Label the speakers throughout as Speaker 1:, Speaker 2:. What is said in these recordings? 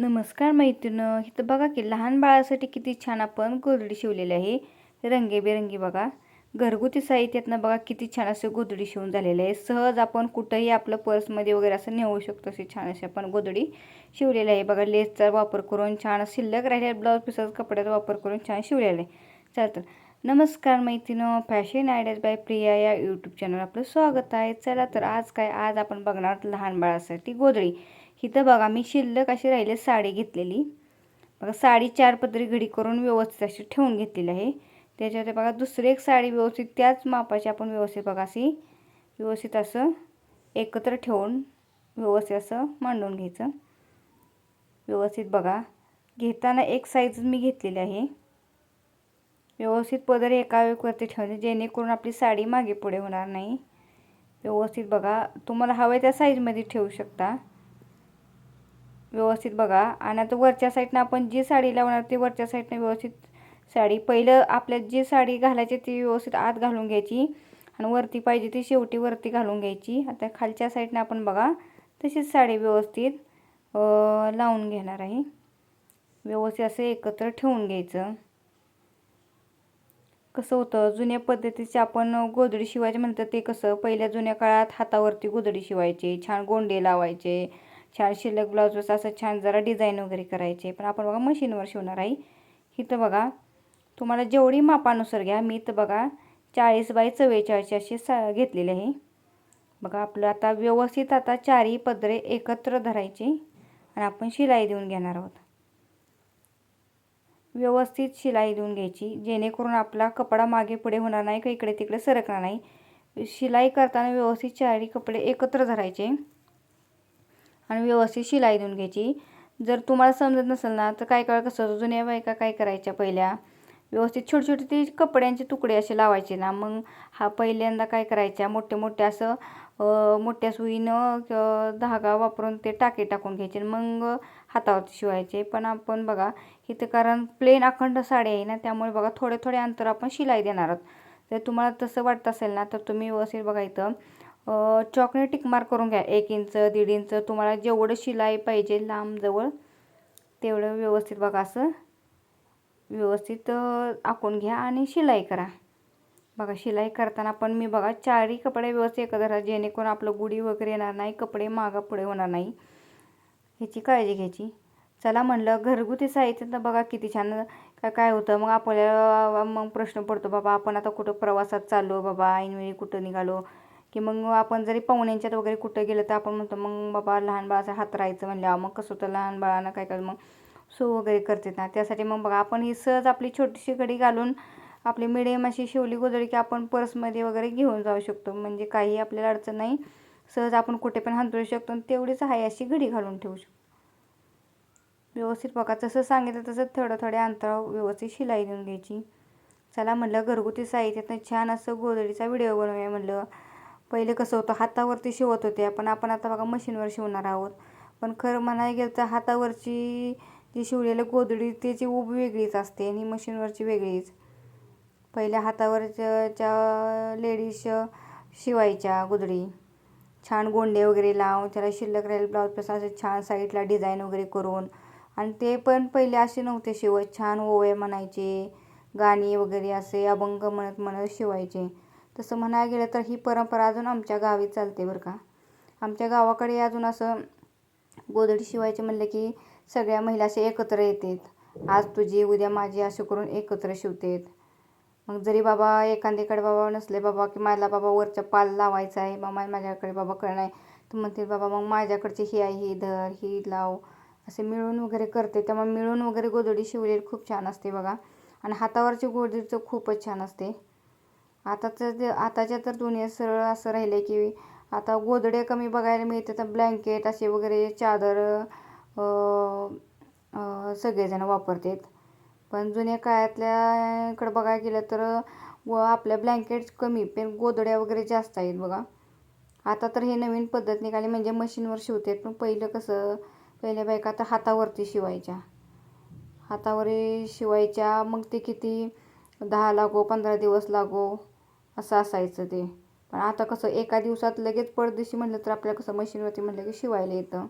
Speaker 1: नमस्कार मैत्रिणं. इथं बघा की लहान बाळासाठी किती छान आपण गोधडी शिवलेली आहे. रंगीबेरंगी बघा. घरगुती साहित्यातनं बघा किती छान असं गोधडी शिवून झालेलं आहे. सहज आपण कुठंही आपलं पर्समध्ये वगैरे असं नेऊ शकतो अशी छान अशी आपण गोधडी शिवलेली आहे. बघा लेसचा वापर करून छान शिल्लक राहिल्या ब्लाऊज पिसाचा कपड्याचा वापर करून छान शिवलेलं आहे. चालतं. नमस्कार मैत्रिणं. फॅशन आयडियाज बाय प्रिया या यूट्यूब चॅनल आपलं स्वागत आहे. चला तर आज काय? आज आपण बघणार आहोत लहान बाळासाठी गोधडी. इथं बघा मी शिल्लक अशी राहिले साडी घेतलेली. बघा साडी चार पदरी घडी करून व्यवस्थित अशी ठेवून घेतलेली आहे. त्याच्यावर बघा दुसरी एक साडी व्यवस्थित त्याच मापाची आपण व्यवस्थित बघा अशी व्यवस्थित असं एकत्र ठेवून व्यवस्थित असं मांडून घ्यायचं. व्यवस्थित बघा घेताना एक साईज मी घेतलेली आहे. व्यवस्थित पदर एका वेळवरती ठेवते जेणेकरून आपली साडी मागे पुढे होणार नाही. व्यवस्थित बघा तुम्हाला हवं त्या साईजमध्ये ठेवू शकता. व्यवस्थित बघा. आणि आता वरच्या साईडनं आपण जी साडी लावणार ती वरच्या साईडनं व्यवस्थित साडी. पहिलं आपल्यात जी साडी घालायची ती व्यवस्थित आत घालून घ्यायची आणि वरती पाहिजे ती शेवटी वरती घालून घ्यायची. आता खालच्या साईडनं आपण बघा तशीच साडी व्यवस्थित लावून घेणार आहे. व्यवस्थित असं एकत्र ठेवून घ्यायचं. कसं होतं जुन्या पद्धतीचे आपण गोधडी शिवायचे म्हणतात ते कसं? पहिल्या जुन्या काळात हातावरती गोधडी शिवायचे छान गोंडे लावायचे छान शिल्लक ब्लाऊजवर असं छान जरा डिझाईन वगैरे करायचे. पण आपण बघा मशीनवर शिवणार आहे. इथं बघा तुम्हाला जेवढी मापानुसार घ्या मी इथं बघा चाळीस बाय चव्वेचाळीस अशी सा घेतलेली आहे. बघा आपलं आता व्यवस्थित आता चारही पदरे एकत्र धरायचे आणि आपण शिलाई देऊन घेणार आहोत. व्यवस्थित शिलाई देऊन घ्यायची जेणेकरून आपला कपडा मागे पुढे होणार नाही का इकडे तिकडे सरकणार नाही. शिलाई करताना व्यवस्थित चारही कपडे एकत्र धरायचे. आणि व्यवस्थित शिलाई देऊन घ्यायची. जर तुम्हाला समजत नसेल ना तर काय काय कसं जुन्या बायका काय करायच्या पहिल्या? व्यवस्थित छोटे छोटे ते कपड्यांचे तुकडे असे लावायचे ना. मग हा पहिल्यांदा काय करायच्या मोठे मोठे असं मोठ्या सुईनं धागा वापरून ते टाके टाकून घ्यायचे मग हातावरती शिवायचे. पण आपण बघा इथं कारण प्लेन अखंड साडी आहे ना त्यामुळे बघा थोडे थोडे अंतर आपण शिलाई देणार आहोत. जर तुम्हाला तसं वाटत असेल ना तर तुम्ही व्यवस्थित बघा इथं चॉकने टिकमार करून घ्या. एक इंच दीड इंच तुम्हाला जेवढं शिलाई पाहिजे लांब जवळ तेवढं व्यवस्थित बघा असं. व्यवस्थित आखून घ्या आणि शिलाई करा. बघा शिलाई करताना पण मी बघा चारही कपडे व्यवस्थित एकत्र जेणेकरून आपलं गुढी वगैरे येणार नाही कपडे मागा पुढे होणार नाही. ह्याची काळजी घ्यायची. चला म्हणलं घरगुती साहित्य तर बघा किती छान काय काय होतं. मग आपल्याला मग प्रश्न पडतो बाबा आपण आता कुठं प्रवासात चाललो बाबा ऐनवेळी कुठं निघालो? की मग आपण जरी पाहुण्यांच्यात वगैरे कुठं गेलं तर आपण म्हणतो मग बाबा लहान बाळाचा हात राहायचं म्हणलं मग कसं होतं लहान बाळानं काय कर मग सो वगैरे करते ना. त्यासाठी मग बघा आपण ही सहज आपली छोटीशी घडी घालून आपली मिडियम अशी शिवली गोदडी की आपण पर्समध्ये वगैरे घेऊन जाऊ शकतो. म्हणजे काही आपल्याला अडचण नाही. सहज आपण कुठे पण हांतरू शकतो आणि तेवढीच आहे अशी घडी घालून ठेवू शकतो. व्यवस्थित बघा जसं सांगितलं तसं थोडं थोड्या अंतरावर व्यवस्थित शिलाई देऊन घ्यायची. चला म्हटलं घरगुती साहित्यातनं छान असं गोदडीचा व्हिडिओ बनवूया म्हटलं पहिले कसं होतं हातावरती शिवत होते पण आपण आता बघा मशीनवर शिवणार आहोत. पण खरं म्हणायला गेलं तर हातावरची जी शिवलेलं गोधडी त्याची उब वेगळीच असते आणि मशीनवरची वेगळीच. पहिल्या हातावरच्या लेडीज शिवायच्या गोधडी. छान गोंडे वगैरे लावून त्याला शिल्लक राहील ब्लाऊज पीस असे छान साईडला डिझाईन वगैरे करून. आणि ते पण पहिले असे नव्हते शिवत छान ओवे म्हणायचे गाणी वगैरे असे अभंग म्हणत म्हणत शिवायचे. तसं म्हणायला गेलं तर ही परंपरा अजून आमच्या गावी चालते बरं का. आमच्या गावाकडे अजून असं गोधडी शिवायचे म्हणलं की सगळ्या महिला असे एकत्र येतात. आज तुझी उद्या माझी असे करून एकत्र शिवतात. मग जरी बाबा एखाद्याकडे बाबा नसले बाबा की मला बाबा वरच्या पाल लावायचा आहे बाबा माझ्याकडे बाबा कळ आहे तर म्हणते बाबा मग माझ्याकडची ही आहे ही धर ही लाव. असे मिळून वगैरे करते. त्यामुळे मिळून वगैरे गोधडी शिवलेली खूप छान असते बघा. आणि हातावरची गोधडीचं खूपच छान असते. आताचं आताच्या तर दुनिया सरळ असं राहिलं आहे की आता गोदडे कमी बघायला मिळते तर ब्लँकेट असे वगैरे चादर सगळेजण वापरतात. पण जुन्या काळातल्याकडं बघायला गेलं तर व आपल्या ब्लँकेट कमी पण गोदड्या वगैरे जास्त आहेत बघा. आता तर हे नवीन पद्धत निघाली म्हणजे मशीनवर शिवतात पण पहिलं कसं पहिल्या बायका तर हातावरती शिवायच्या. हातावर शिवायच्या मग ते किती दहा लागो पंधरा दिवस लागो. असं असायचं ते. पण आता कसं एका दिवसात लगेच पडदेशी म्हटलं तर आपल्याला कसं मशीनवरती म्हटलं की शिवायला येतं.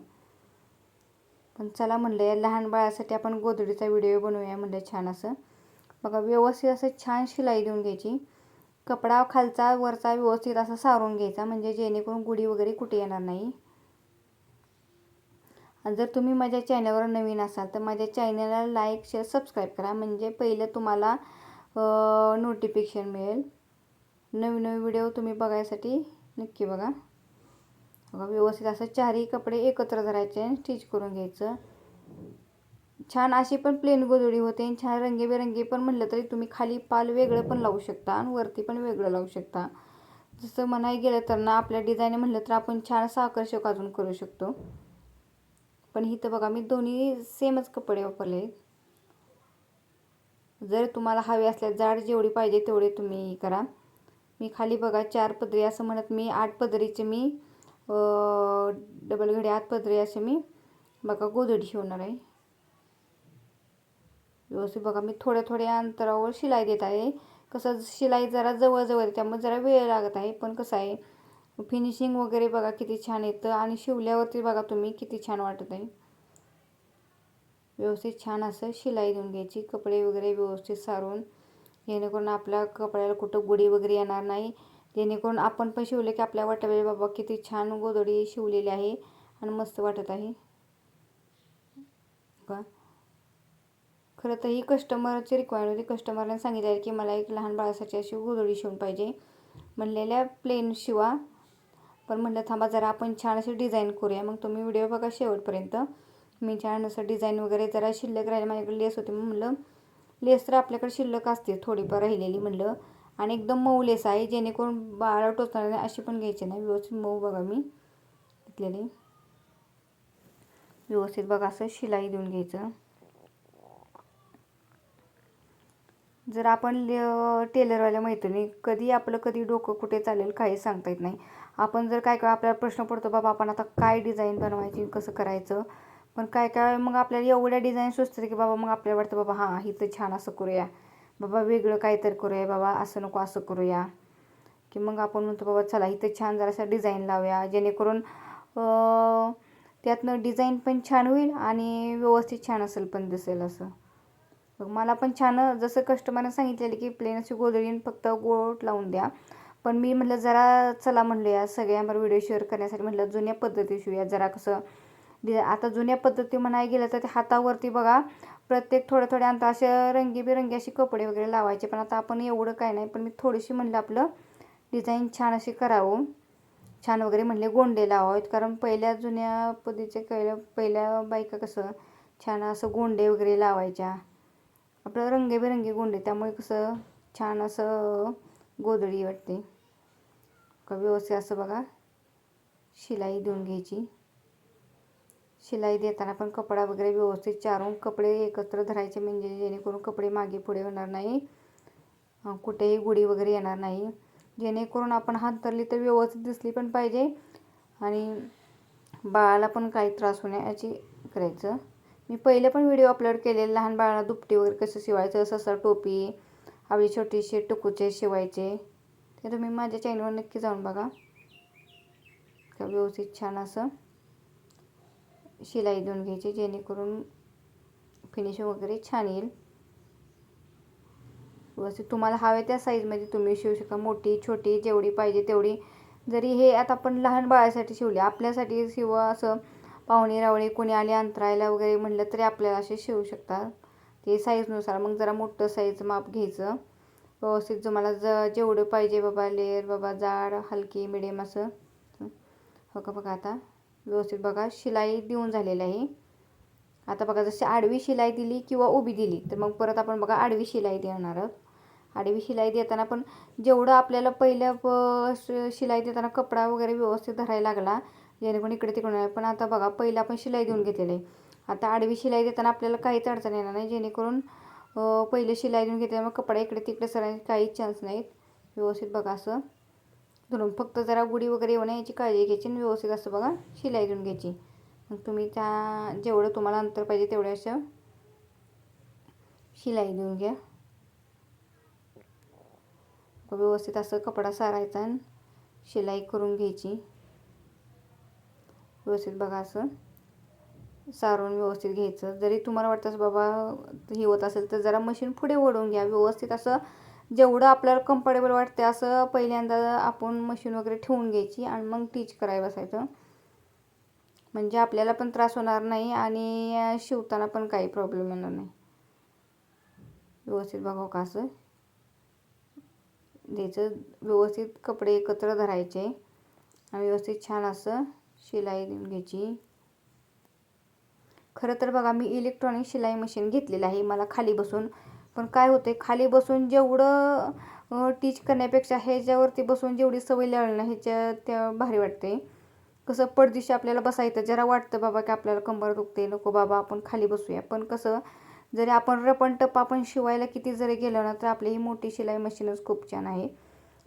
Speaker 1: पण चला म्हणलं या लहान बाळासाठी आपण गोधडीचा व्हिडिओ बनवूया म्हणलं छान असं. बघा व्यवस्थित असं छान शिलाई देऊन घ्यायची. कपडा खालचा वरचा व्यवस्थित असा सारून घ्यायचा म्हणजे जेणेकरून गुढी वगैरे कुठे येणार नाही. आणि जर तुम्ही माझ्या चॅनलवर नवीन असाल तर माझ्या चॅनलला लाईक शेअर सबस्क्राईब करा. म्हणजे पहिलं तुम्हाला नोटिफिकेशन मिळेल. नवीन नवीन व्हिडिओ तुम्ही बघायसाठी नक्की बघा. बघा व्यवस्थित असं चारही कपडे एकत्र धरायचे स्टिच करून घ्यायचं. छान अशी पण प्लेन गोधडी होते आणि छान रंगीबेरंगी पण म्हटलं तरी तुम्ही खाली पाल वेगळं पण लावू शकता आणि वरती पण वेगळं लावू शकता. जसं म्हणाय गेलं तर ना आपल्या डिझाईन म्हटलं तर आपण छान असं आकर्षक अजून करू शकतो. पण इथं बघा मी दोन्ही सेमच कपडे वापरले. जर तुम्हाला हवे असल्यास जाड जेवढी पाहिजे तेवढे तुम्ही करा. मी खाली बघा चार पदरी असं म्हणत मी आठ पदरीचे मी डबल घडी आठ पदरी असे मी बघा गोधडी शिवणार आहे. व्यवस्थित बघा मी थोड्या थोड्या अंतरावर शिलाई देत आहे. कसं शिलाई जरा जवळजवळ आहे त्यामुळे जरा वेळ लागत आहे पण कसं आहे फिनिशिंग वगैरे बघा किती छान येतं आणि शिवल्यावरती बघा तुम्ही किती छान वाटत आहे. व्यवस्थित छान असं शिलाई देऊन घ्यायची कपडे वगैरे व्यवस्थित सारून. जेणेकरून आपल्या कपड्याला कुठं गुढी वगैरे येणार नाही. जेणेकरून आपण पण शिवले की आपल्या वाटावे बाबा किती छान गोदडी शिवलेली आहे आणि मस्त वाटत आहे. का? खरं तर ही कस्टमरची रिक्वायरमेंट होती. कस्टमरने सांगितले आहे की मला एक लहान बाळासाठी अशी गोदडी शिवून पाहिजे. म्हणलेल्या प्लेन शिवा. पण म्हटलं थांबा जरा आपण छान अशी डिझाईन करूया. मग तुम्ही व्हिडिओ बघा शेवटपर्यंत. मी छान असं डिझाईन वगैरे जरा शिल्लक राहिले. माझ्याकडे लेस होती. म्हणलं लेस तर आपल्याकडे शिल्लक असते थोडीफार राहिलेली म्हणलं. आणि एकदम मऊ लेस आहे जेणेकरून बाळा टोचणार नाही अशी पण घ्यायची नाही. व्यवस्थित मऊ बघा मी. घेतलेली व्यवस्थित बघा असं शिलाई देऊन घ्यायचं. जर आपण टेलरवाल्या मैत्रिणी कधी आपलं कधी डोकं कुठे चालेल काही सांगता येत नाही. आपण जर काय काय आपल्याला प्रश्न पडतो बाबा आपण आता काय डिझाईन बनवायची कसं करायचं? पण काय काय मग आपल्याला एवढ्या डिझाईन सुचतात की बाबा मग आपल्याला वाटतं बाबा हां इथं छान असं करूया. बाबा वेगळं काहीतरी करूया. बाबा असं नको असं करूया. की मग आपण म्हणतो बाबा चला इथं छान जरासं डिझाईन लावूया. जेणेकरून त्यातनं डिझाईन पण छान होईल आणि व्यवस्थित छान असेल पण दिसेल असं. मग मला पण छान जसं कस्टमरने सांगितलेलं की प्लेन अशी गोदडीन फक्त गोट लावून द्या. पण मी म्हटलं जरा चला म्हणलं या सगळ्यांवर व्हिडिओ शेअर करण्यासाठी म्हटलं जुन्या पद्धती शिवूया. जरा कसं आता जुन्या पद्धती म्हणायला गेलं तर ते हातावरती बघा प्रत्येक थोड्या थोड्या अंतर असे रंगीबेरंगी असे कपडे वगैरे लावायचे. पण आता आपण एवढं काय नाही पण मी थोडीशी म्हणलं आपलं डिझाईन छान अशी करावं. छान वगैरे म्हणले गोंडे लावावेत. कारण पहिल्या जुन्या पद्धतीचे पहिल्या पहिल्या बायका कसं छान असं गोंडे वगैरे लावायच्या. आपलं रंगीबेरंगी गोंडे त्यामुळे कसं छान असं गोधडी वाटते. का व्यवस्थित असं बघा शिलाई देऊन घ्यायची. शिलाई देताना पण कपडा वगैरे व्यवस्थित चारून कपडे एकत्र धरायचे म्हणजे जेणेकरून कपडे मागे पुढे होणार नाही. कुठेही गुढी वगैरे येणार नाही. जेणेकरून आपण हात धरली तर व्यवस्थित दिसली पण पाहिजे. आणि बाळाला पण काही त्रास होण्याची करायचं. मी पहिले पण व्हिडिओ अपलोड केलेले लहान बाळाला दुपटी वगैरे कसं शिवायचं ससा टोपी आपली छोटीशी टुकूचे शिवायचे. ते तुम्ही माझ्या चॅनलवर नक्की जाऊन बघा. व्यवस्थित छान असं. शिलाई देऊन घ्यायची जेणेकरून फिनिशिंग वगैरे छान येईल. व्यवस्थित. तुम्हाला हवे त्या साईजमध्ये तुम्ही शिवू शकता. मोठी छोटी जेवढी पाहिजे तेवढी. जरी हे आता आपण लहान बाळासाठी शिवले आपल्यासाठी शिवा असं पाहुणे रावळे कोणी आले अंतरायला वगैरे म्हटलं तरी आपल्याला असे शिवू शकतात. ते साईजनुसार मग जरा मोठं साईज माप घ्यायचं. व्यवस्थित तुम्हाला ज जेवढं पाहिजे बाबा लेअर बाबा जाड हलकी मिडियम असं. हो का बघा आता. व्यवस्थित बघा शिलाई देऊन झालेली आहे. आता बघा जशी आडवी शिलाई दिली किंवा उभी दिली तर मग परत आपण बघा आडवी शिलाई देणार आहोत. आडवी शिलाई देताना पण जेवढं आपल्याला पहिल्या प शिलाई देताना कपडा वगैरे व्यवस्थित धरायला लागला जेणेकरून इकडे तिकडून पण आता बघा पहिलं आपण शिलाई देऊन घेतलेली आहे. आता आडवी शिलाई देताना आपल्याला काहीच अडचण येणार नाही जेणेकरून पहिले शिलाई देऊन घेतल्यामुळे कपडा इकडे तिकडे सरायचे काहीच चान्स नाहीत. व्यवस्थित बघा असं. धरून फक्त जरा गुढी वगैरे येऊ याची काळजी घ्यायची आणि व्यवस्थित असं बघा शिलाई देऊन घ्यायची. मग तुम्ही त्या जेवढं तुम्हाला अंतर पाहिजे तेवढ्या असं शिलाई देऊन घ्या. व्यवस्थित असं कपडा सारायचा आणि शिलाई करून घ्यायची. व्यवस्थित बघा असं सारून व्यवस्थित घ्यायचं. जरी तुम्हाला वाटतं बाबा हे होत असेल तर जरा मशीन पुढे ओढून घ्या. व्यवस्थित असं जेवढं आपल्याला कम्फर्टेबल वाटते असं पहिल्यांदा आपण मशीन वगैरे ठेवून घ्यायची आणि मग टीच करायला बसायचं. म्हणजे आपल्याला पण त्रास होणार नाही आणि शिवताना पण काही प्रॉब्लेम येणार नाही. व्यवस्थित बघावं का असं? द्यायचं. व्यवस्थित कपडे एकत्र धरायचे आणि व्यवस्थित छान असं शिलाई देऊन घ्यायची. खरं तर बघा मी इलेक्ट्रॉनिक शिलाई मशीन घेतलेलं आहे. मला खाली बसून पण काय होते खाली बसून जेवढं टीच करण्यापेक्षा ह्याच्यावरती बसून जेवढी सवय लावणं ह्याच्या त्या भारी वाटते कसं पडदिशी आपल्याला बसायचं जरा वाटतं बाबा की आपल्याला कंबर दुखते नको बाबा आपण खाली बसूया. पण कसं जरी आपण रपण टप आपण शिवायला किती जरी गेलो ना तर आपली ही मोठी शिलाई मशीनच खूप छान आहे.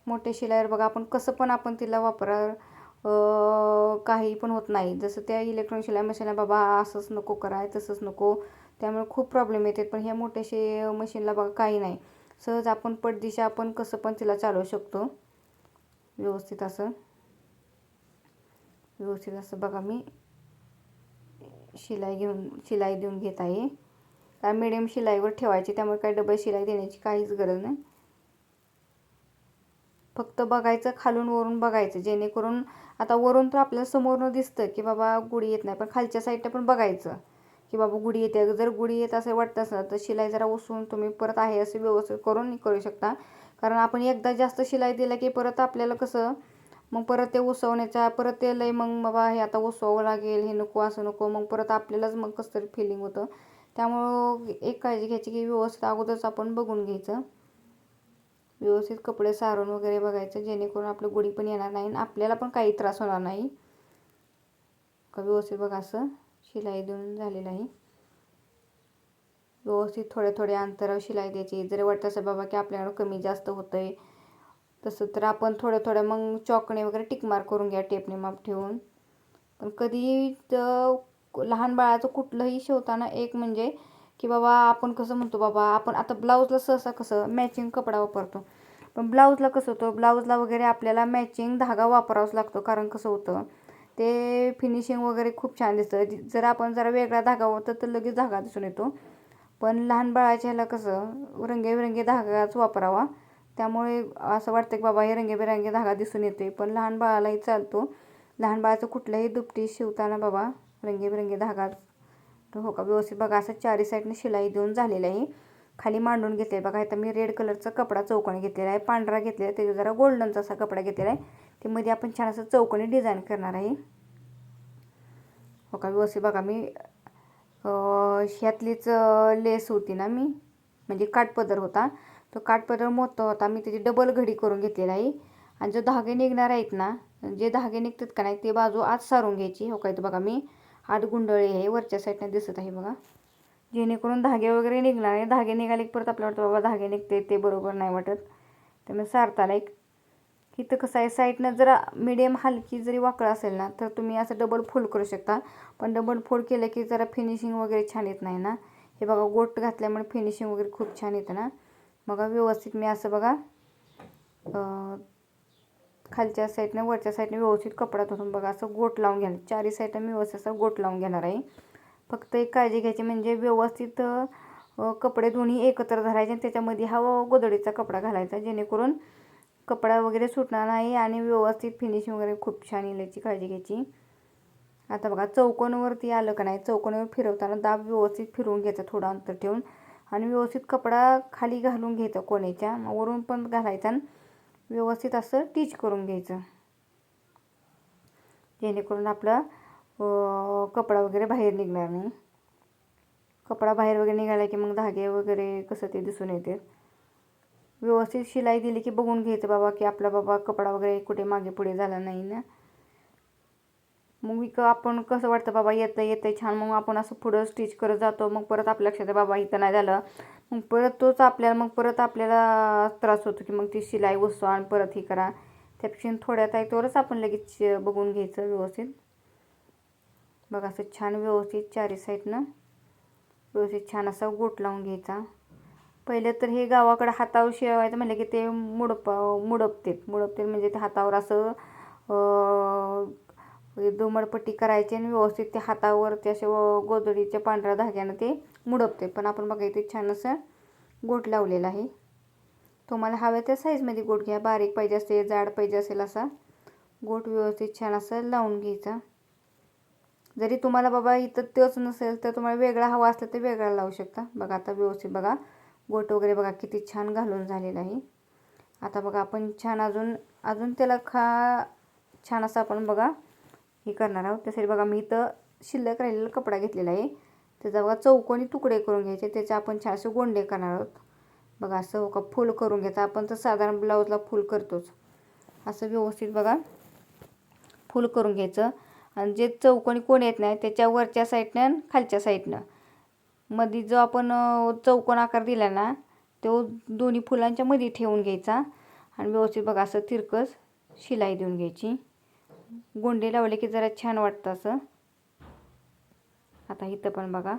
Speaker 1: मोठ्या शिलाईवर बघा आपण कसं पण आपण तिला वापरा काही पण होत नाही. जसं त्या इलेक्ट्रॉनिक शिलाई मशीनला बाबा असंच नको कराय तसंच नको. त्यामुळे खूप प्रॉब्लेम येतात. पण ह्या मोठ्याशे मशीनला बघा काही नाही. सहज आपण पडदिशा आपण कसं पण तिला चालवू शकतो. व्यवस्थित असं. व्यवस्थित असं बघा मी. शिलाई घेऊन शिलाई देऊन घेत आहे. काय मिडियम शिलाईवर ठेवायची त्यामुळे काही डबल शिलाई देण्याची काहीच गरज नाही. फक्त बघायचं खालून वरून बघायचं. जेणेकरून आता वरून तर आपल्याला समोरनं दिसतं की बाबा गुढी येत नाही पण खालच्या साईडला पण बघायचं. की बाबा गुढी येते. जर गुढी येत असं वाटतं असं तर शिलाई जरा उसवून तुम्ही परत आहे असं व्यवस्थित करून करू शकता. कारण आपण एकदा जास्त शिलाई दिला की परत आपल्याला कसं मग परत ते उसवण्याचा परत ते लय मग बाबा हे आता उसवावं लागेल हे नको असं नको मग परत आपल्यालाच मग कसं तरी फिलिंग होतं. त्यामुळं एक काळजी घ्यायची की व्यवस्थित अगोदरच आपण बघून घ्यायचं. व्यवस्थित कपडे सारून वगैरे बघायचं जेणेकरून आपलं गुढी पण येणार नाही आणि आपल्याला पण काही त्रास होणार नाही. का व्यवस्थित बघा असं. शिलाई देऊन झालेलं आहे. व्यवस्थित थोड्या थोड्या अंतरावर शिलाई द्यायची. जर वाटतं असं बाबा की आपल्याकडं कमी जास्त होतं आहे तसं तर आपण थोडं थोडं मग चॉकने वगैरे टिकमार करून घ्या टेपने माप ठेवून. पण कधी तर लहान बाळाचं कुठलंही शिवताना एक म्हणजे की बाबा आपण कसं म्हणतो बाबा आपण आता ब्लाऊजला सहसा कसं मॅचिंग कपडा वापरतो. पण ब्लाऊजला कसं होतं ब्लाऊजला वगैरे आपल्याला मॅचिंग धागा वापरावाच लागतो कारण कसं होतं ते फिनिशिंग वगैरे खूप छान दिसतं. जर आपण जरा वेगळा धागा होता तर लगेच धागा दिसून येतो. पण लहान बाळाच्या ह्याला कसं रंगेबिरंगी धागाच वापरावा. त्यामुळे असं वाटतं की बाबा हे रंगेबिरंगी धागा दिसून येते पण लहान बाळालाही चालतो. लहान बाळाचं कुठल्याही दुपटी शिवताना बाबा रंगेबिरंगी धागा हो का? व्यवस्थित बघा असं चारी साईडने शिलाई देऊन झालेलं आहे. खाली मांडून घेतले बघा आता मी रेड कलरचा कपडा चौकण घेतलेला आहे. पांढरा घेतलेला आहे. ते जरा गोल्डनचा असा कपडा घेतलेला आहे. ते मध्ये आपण छान असं चौकोनी डिझाईन करणार आहे. हो का व्यवस्थित बघा मी ह्यातलीच लेस होती ना मी म्हणजे काठपदर होता. तो काठपदर मोठा होता मी त्याची डबल घडी करून घेतलेला आहे. आणि जो धागे निघणार आहेत ना जे धागे निघतात का नाही ते बाजू आत सारून घ्यायची. हो काय बघा मी आत गुंडळे आहे वरच्या साईडने दिसत आहे बघा. जेणेकरून धागे वगैरे निघणार आहे धागे निघाले परत आपल्याला वाटतं बाबा धागे निघते ते बरोबर नाही वाटत. त्यामुळे सारताला एक इथं कसं आहे साईडनं जरा मिडियम हलकी जरी वाकळं असेल ना तर तुम्ही असं डबल फोल्ड करू शकता. पण डबल फोल्ड केलं की जरा फिनिशिंग वगैरे छान येत नाही ना. हे बघा गोट घातल्यामुळे फिनिशिंग वगैरे खूप छान येतं ना. बघा व्यवस्थित मी असं बघा खालच्या साईडनं वरच्या साईडनं व्यवस्थित कपडा धरून बघा असं गोट लावून घ्या चारी साईडनं मी व्यवस्थित असं गोट लावून घेणार आहे. फक्त एक काळजी घ्यायची म्हणजे व्यवस्थित कपडे दोन्ही एकत्र धरायचे आणि त्याच्यामध्ये हा गोदडीचा कपडा घालायचा जेणेकरून कपडा वगैरे सुटणार नाही आणि व्यवस्थित फिनिशिंग वगैरे खूप छान येईल याची काळजी घ्यायची. आता बघा चौकोनवरती आलं का नाही? चौकोनवर फिरवताना दाब व्यवस्थित फिरवून घ्यायचा थोडं अंतर ठेवून. आणि व्यवस्थित कपडा खाली घालून घ्यायचा कोण्याच्या वरून पण घालायचा व्यवस्थित असं टीच करून घ्यायचं. जेणेकरून आपला कपडा वगैरे बाहेर निघणार नाही. कपडा बाहेर वगैरे निघाला की मग धागे वगैरे कसं ते दिसून येते. व्यवस्थित शिलाई दिली की बघून घ्यायचं बाबा की आपला बाबा कपडा वगैरे कुठे मागे पुढे झाला नाही ना. मग मी आपण कसं वाटतं बाबा येतं येतं छान. मग आपण असं पुढं स्टिच करत जातो. मग परत आपल्या लक्षात बाबा इथं नाही झालं. मग परत तोच आपल्याला मग परत आपल्याला त्रास होतो की मग ती शिलाई उसवा आणि परत ही करा. त्यापेक्षा थोड्या ताईतवरच आपण लगेच बघून घ्यायचं व्यवस्थित. बघा असं छान व्यवस्थित चारी साईडनं व्यवस्थित छान असा गोट लावून घ्यायचा. पहिले तर हे गावाकडं हातावर शिवायचं म्हणलं की ते मुडप मुडपतेत. मुडपते म्हणजे ते हातावर असं दुमडपट्टी करायची आणि व्यवस्थित ते हातावर ते असे व- गोधडीच्या पांढऱ्या धाग्यानं ते मुडपते. पण आपण बघा इथे छान असं गोट लावलेला आहे. तुम्हाला हव्या त्या साईजमध्ये गोट घ्या. बारीक पाहिजे असेल जाड पाहिजे असेल असा गोट व्यवस्थित छान असं लावून घ्यायचा. जरी तुम्हाला बाबा इथं तोच नसेल तर तुम्हाला वेगळा हवा असला तर वेगळा लावू शकता. बघा आता व्यवस्थित बघा. गोट वगैरे बघा किती छान घालून झालेलं आहे. आता बघा आपण छान अजून अजून त्याला खा छान असं आपण बघा हे करणार आहोत. त्यासाठी बघा मी इथं शिल्लक राहिलेला कपडा घेतलेला आहे. त्याचा बघा चौकोनी तुकडे करून घ्यायचे. त्याचे आपण छान असे गोंडे करणार आहोत. बघा असं हो का फुल करून घ्यायचं. आपण तर साधारण ब्लाऊजला फुल करतोच. असं व्यवस्थित बघा फुल करून घ्यायचं. आणि जे चौकोनी कोण येत नाही त्याच्या वरच्या साईडनं आणि खालच्या साईडनं. मध्ये जो आपण चौकोन आकार दिला ना तो दोन्ही फुलांच्या मध्ये ठेवून घ्यायचा. आणि व्यवस्थित बघा असं तिरकस शिलाई देऊन घ्यायची. गोंडे लावले की जरा छान वाटतं असं. आता इथं पण बघा.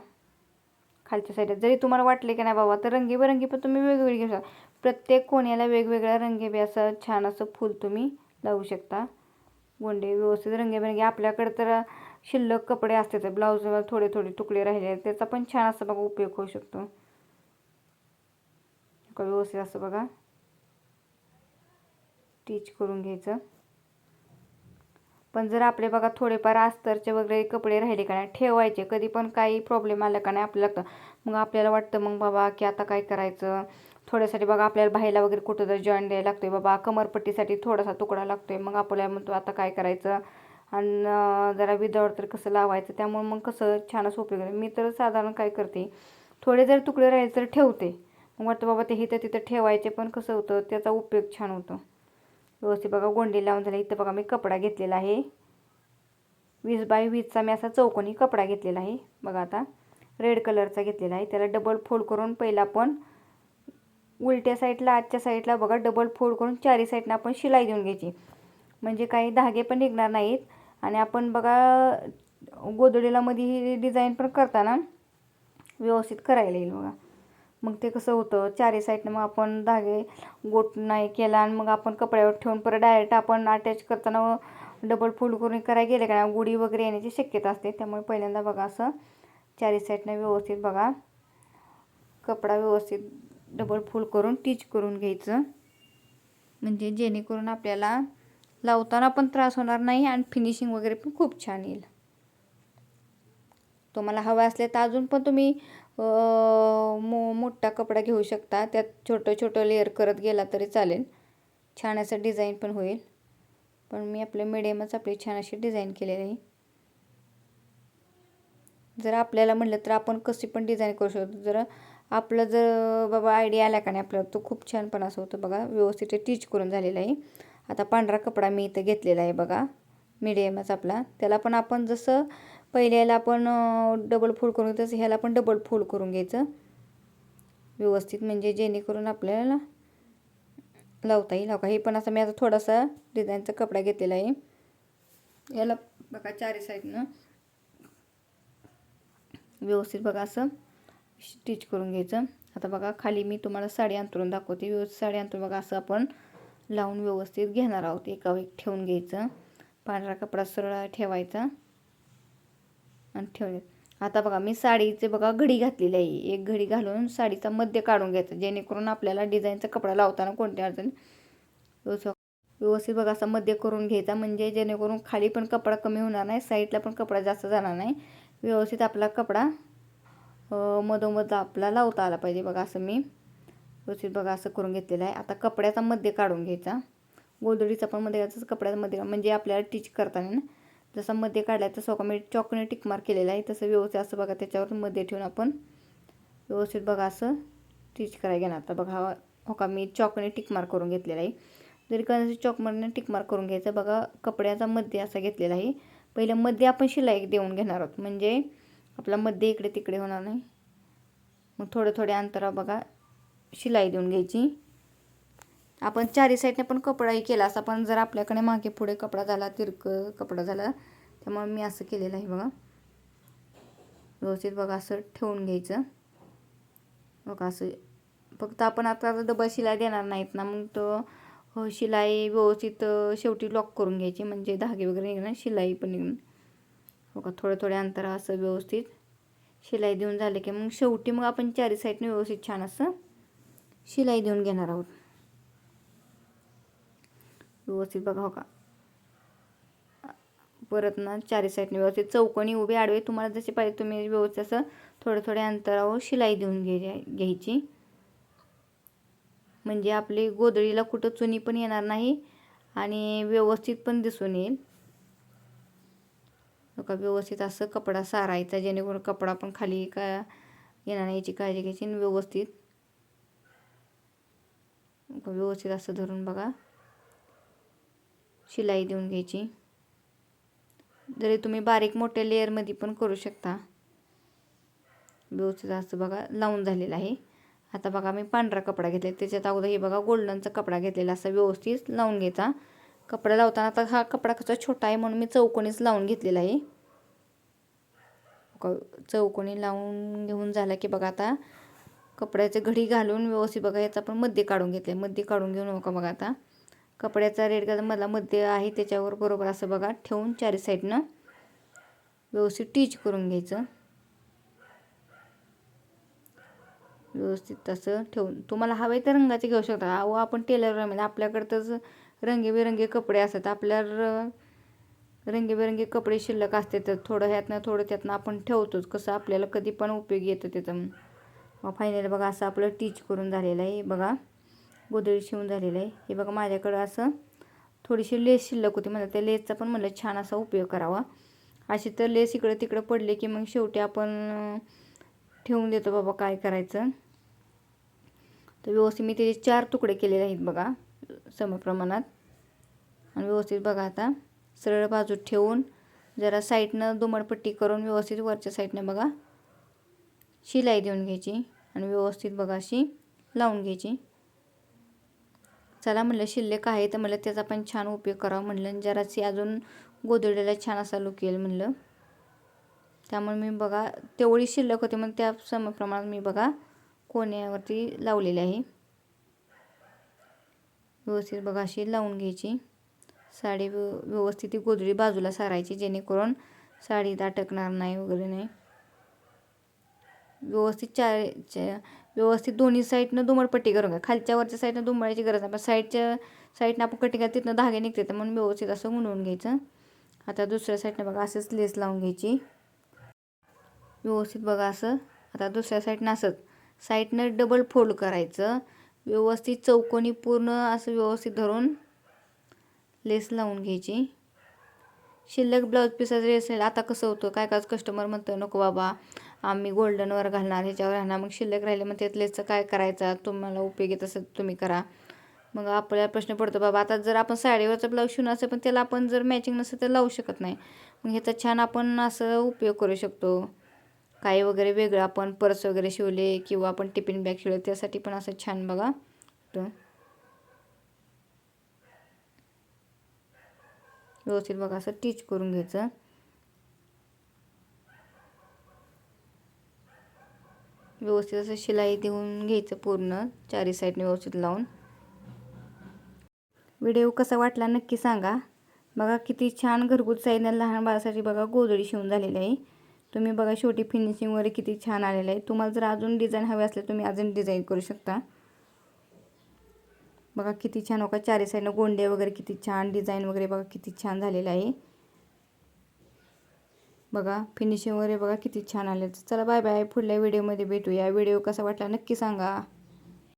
Speaker 1: खालच्या साईडला जरी तुम्हाला वाटले की नाही बाबा तर रंगीबेरंगी पण तुम्ही वेगवेगळी घेऊ शकता. प्रत्येक कोण्याला वेगवेगळ्या रंगेबे असं छान असं फूल तुम्ही लावू शकता. गोंडे व्यवस्थित रंगीबेरंगी. आपल्याकडे तर शिल्लक कपडे असते तर ब्लाऊजवर थोडे थोडे तुकडे राहिले त्याचा पण छान असा बघा उपयोग होऊ शकतो. व्यवस्थित असं बघा. टीच करून घ्यायचं. पण जर आपले बघा थोडेफार अस्तरचे वगैरे कपडे राहिले का नाही ठेवायचे कधी पण काही प्रॉब्लेम आला का नाही आपल्याला मग आपल्याला वाटतं मग बाबा की आता काय करायचं? थोड्यासाठी बघा आपल्याला बाहेरला वगैरे कुठं तर जॉईन द्यायला लागतोय बाबा कमरपट्टीसाठी थोडासा तुकडा लागतोय मग आपल्याला म्हणतो आता काय करायचं? आणि जरा विदावर तर कसं लावायचं त्यामुळे मग कसं छान असं उपयोग मी तर साधारण काय करते थोडे जर तुकडे राहिले तर ठेवते. मग वाटतं बाबा ते इथं तिथं ठेवायचे पण कसं होतं त्याचा उपयोग छान होतो. व्यवस्थित बघा गोंडी लावून झाला. इथं बघा मी कपडा घेतलेला आहे. वीस बाय वीसचा मी असा चौकोनी कपडा घेतलेला आहे. बघा आता रेड कलरचा घेतलेला आहे. त्याला डबल फोल्ड करून पहिला आपण उलट्या साईडला आजच्या साईडला बघा डबल फोल्ड करून चारी साईडनं आपण शिलाई देऊन घ्यायची. म्हणजे काही धागे पण निघणार नाहीत. आणि आपण बघा गोदडीला मध्ये ही डिझाईन पण करताना व्यवस्थित करायला येईल बघा. मग ते कसं होतं चारी साईडनं मग आपण धागे गोट नाही केला आणि मग आपण कपड्यावर ठेवून परत डायरेक्ट आपण अटॅच करताना डबल फोल्ड करून करायला गेले का गुढी वगैरे येण्याची शक्यता असते. त्यामुळे पहिल्यांदा बघा असं चारी साईडनं व्यवस्थित बघा. कपडा व्यवस्थित डबल फोल्ड करून टीच करून घ्यायचं. म्हणजे जेणेकरून आपल्याला लावताना पण त्रास होणार नाही आणि फिनिशिंग वगैरे पण खूप छान येईल. तुम्हाला हवा असले तर अजून पण तुम्ही मो मोठा कपडा घेऊ शकता. त्यात छोटं छोटं लेअर करत गेला तरी चालेल. छान असं डिझाईन पण होईल. पण मी आपले मिडियमच आपली छान अशी डिझाईन केलेली आहे. जर आपल्याला म्हटलं तर आपण कशी पण डिझाईन करू शकतो. जर आपलं जर बाबा आयडिया आला का नाही आपल्याला तो खूप छान पण असं होतं बघा. व्यवस्थित टीच करून झालेलं आहे. आता पांढरा कपडा मी इथं घेतलेला आहे बघा. मिडियमच आपला. त्याला पण आपण जसं पहिल्याला आपण डबल फोल्ड करून तसं ह्याला पण डबल फोल्ड करून घ्यायचं. व्यवस्थित म्हणजे जेणेकरून आपल्याला लावता येईल. का हे पण असं मी आता थोडासा डिझाईनचा कपडा घेतलेला आहे. याला बघा चारी साईडनं व्यवस्थित बघा असं स्टिच करून घ्यायचं. आता बघा खाली मी तुम्हाला साडी अंतरून दाखवते. व्यवस्थित साडी अंतरून बघा असं आपण लावून व्यवस्थित घेणार आहोत. एका एक ठेवून घ्यायचं. पांढरा कपडा सरळ ठेवायचा. आणि ठेवले आता बघा मी साडीचे बघा घडी घातलेली आहे. एक घडी घालून साडीचा मध्य काढून घ्यायचा. जेणेकरून आपल्याला डिझाईनचा कपडा लावताना कोणत्या अडचणी व्यवस्थित व्यवस्थित बघा असा मध्य करून घ्यायचा. म्हणजे जेणेकरून खाली पण कपडा कमी होणार नाही साईडला पण कपडा जास्त जाणार नाही. व्यवस्थित आपला कपडा मधोमध आपला लावता आला पाहिजे बघा असं मी व्यवस्थित बघा असं करून घेतलेलं आहे. आता कपड्याचा मध्ये काढून घ्यायचा. गोधडीचा पण मध्ये घ्यायचा कपड्याचा मध्ये म्हणजे आपल्याला टिच करताना ना जसा मध्ये काढला आहे तसं मी चॉकने टिक मार्क केलेला आहे. तसं व्यवस्थित असं बघा त्याच्यावर मध्ये ठेवून आपण व्यवस्थित बघा असं टिच करायला घेणार. आता बघा हा- हो का मी चॉकने टिक मार्क करून घेतलेला आहे. जरी कदाचित चॉकमारने टिक मार्क करून घ्यायचं. बघा कपड्याचा मध्ये असा घेतलेला आहे. पहिलं मध्ये आपण शिलाई देऊन घेणार आहोत. म्हणजे आपला मध्ये इकडे तिकडे होणार नाही. मग थोडे थोडे अंतरा बघा शिलाई देऊन घ्यायची. आपण चारी साईडने पण कपडाही केला असा पण जर आपल्याकडे मागे पुढे कपडा झाला तिरकं कपडा झाला त्यामुळे मी असं केलेलं आहे बघा. व्यवस्थित बघा असं ठेवून घ्यायचं. बघा असं फक्त आपण आता डबल शिलाई देणार नाहीत ना मग तो हो शिलाई व्यवस्थित शेवटी लॉक करून घ्यायची म्हणजे धागे वगैरे निघणार शिलाई पण निघणार हो का थोड्या थोड्या अंतरा असं व्यवस्थित. शिलाई देऊन झाले की मग शेवटी मग आपण चारी साईडने व्यवस्थित छान असं शिलाई देऊन घेणार आहोत. व्यवस्थित बघा हो का? परत ना चारी साईडने व्यवस्थित चौकोनी उभे आडवे तुम्हाला जसे पाहिजे तुम्ही व्यवस्थित असं थोड्या थोड्या अंतरावर शिलाई देऊन घ्याय घ्यायची. म्हणजे आपली गोधळीला कुठं चुनी पण येणार नाही आणि व्यवस्थित पण दिसून येईल. हो का? व्यवस्थित असं कपडा सारायचा जेणेकरून कपडा पण खाली का येणार नाही याची काळजी घ्यायची आणि व्यवस्थित व्यवस्थित असं धरून बघा. शिलाई देऊन घ्यायची. जरी तुम्ही बारीक मोठ्या लेअरमध्ये पण करू शकता. व्यवस्थित असं बघा. लावून झालेलं आहे. आता बघा मी पांढरा कपडा घेतला त्याच्यात अगोदर हे बघा गोल्डनचा कपडा घेतलेला असा व्यवस्थित लावून घ्यायचा. कपडा लावताना आता हा कपडा कसा छोटा आहे म्हणून मी चौकोनीच लावून घेतलेला आहे. चौकोनी लावून घेऊन झाला की बघा आता कपड्याचे घडी घालून व्यवस्थित बघा याचा आपण मध्य काढून घेतले मध्य काढून घेऊ नका बघा आता. कपड्याचा रेड का मला मध्य आहे त्याच्यावर बरोबर असं बघा ठेवून चारी साईडनं व्यवस्थित टीच करून घ्यायचं. व्यवस्थित तसं ठेवून. तुम्हाला हवे तर रंगाचे घेऊ शकता. अहो आपण टेलरमध्ये म्हणजे आपल्याकडं तर रंगीबेरंगी कपडे असतात. आपल्या रंगीबेरंगी कपडे शिल्लक असते तर थोडं ह्यातनं थोडं त्यातनं आपण ठेवतोच. कसं आपल्याला कधी पण उपयोगी येतं त्याचं. मग फायनल बघा असं आपलं टीच करून झालेलं आहे. बघा गोदळी शिवून झालेलं आहे. हे बघा माझ्याकडं असं थोडीशी लेस शिल्लक होती मला त्या लेसचा पण म्हणलं छान असा उपयोग करावा. अशी तर लेस इकडं तिकडं पडले की मग शेवटी आपण ठेवून देतो बाबा काय करायचं. तर व्यवस्थित मी त्याचे चार तुकडे केलेले आहेत बघा समप्रमाणात आणि व्यवस्थित बघा आता सरळ बाजू ठेवून जरा साईडनं दुमडपट्टी करून व्यवस्थित वरच्या साईडनं बघा. शिलाई देऊन घ्यायची आणि व्यवस्थित बघा अशी लावून घ्यायची. चला म्हणलं शिल्लक आहे तर म्हणलं त्याचा पण छान उपयोग करावा म्हणलं जराशी अजून गोदड्याला छान असा लुक येईल म्हणलं. त्यामुळे मी बघा तेवढी शिल्लक होती मग त्या समप्रमाणात मी बघा कोण्यावरती लावलेली आहे. व्यवस्थित बघा अशी लावून घ्यायची. साडी व्यवस्थित ती गोधडी बाजूला सारायची जेणेकरून साडीत अटकणार नाही वगैरे नाही. व्यवस्थित चार व्यवस्थित दोन्ही साईडनं दुमडपट्टी करून घ्या. खालच्या वरच्या साईडनं दुमडायची गरज नाही. पण साईडच्या साईडनं आपण कटिंग तिथनं धागे निघते तर म्हणून व्यवस्थित असं गुंडवून घ्यायचं. आता दुसऱ्या साईडनं बघा असंच लेस लावून घ्यायची. व्यवस्थित बघा असं. आता दुसऱ्या साईडनं असंच. साईडनं डबल फोल्ड करायचं. व्यवस्थित चौकोनी पूर्ण असं व्यवस्थित धरून लेस लावून घ्यायची. शिल्लक ब्लाऊज पिसाचं ड्रेस असेल आता कसं होतं? काय काय कस्टमर म्हणतं नको बाबा. आम्ही गोल्डनवर घालणार ह्याच्यावर राहणार. मग शिल्लक राहिले मग त्यातलेचं काय करायचा? तुम्हाला उपयोगी तसं तुम्ही करा. मग आपल्याला प्रश्न पडतो बाबा आता जर आपण साडीवरचा ब्लाऊज शिवून असेल पण त्याला आपण जर मॅचिंग नसेल तर लावू शकत नाही. मग ह्याचा छान आपण असं उपयोग करू शकतो. काही वगैरे वेगळं आपण पर्स वगैरे शिवले किंवा आपण टिफिन बॅग शिवले त्यासाठी पण असं छान बघा. व्यवस्थित बघा असं टीच करून घ्यायचं. व्यवस्थित असं शिलाई देऊन घ्यायचं पूर्ण चारी साईडने व्यवस्थित लावून. व्हिडिओ कसा वाटला नक्की सांगा. बघा किती छान घरगुती साईडनं लहान बाळासाठी बघा गोदडी शिवून झालेली आहे. तुम्ही बघा शेवटी फिनिशिंग वगैरे किती छान आलेलं आहे. तुम्हाला जर अजून डिझाईन हवे असले तुम्ही अजून डिझाईन करू शकता. बघा किती छान बघा चारी साईडनं गोंडे वगैरे किती छान डिझाईन वगैरे बघा किती छान झालेलं आहे. बघा फिनिशिंग वगैरे बघा किती छान आले चला बाय बाय पुढल्या व्हिडिओमध्ये भेटूया. व्हिडिओ कसा वाटला नक्की सांगा.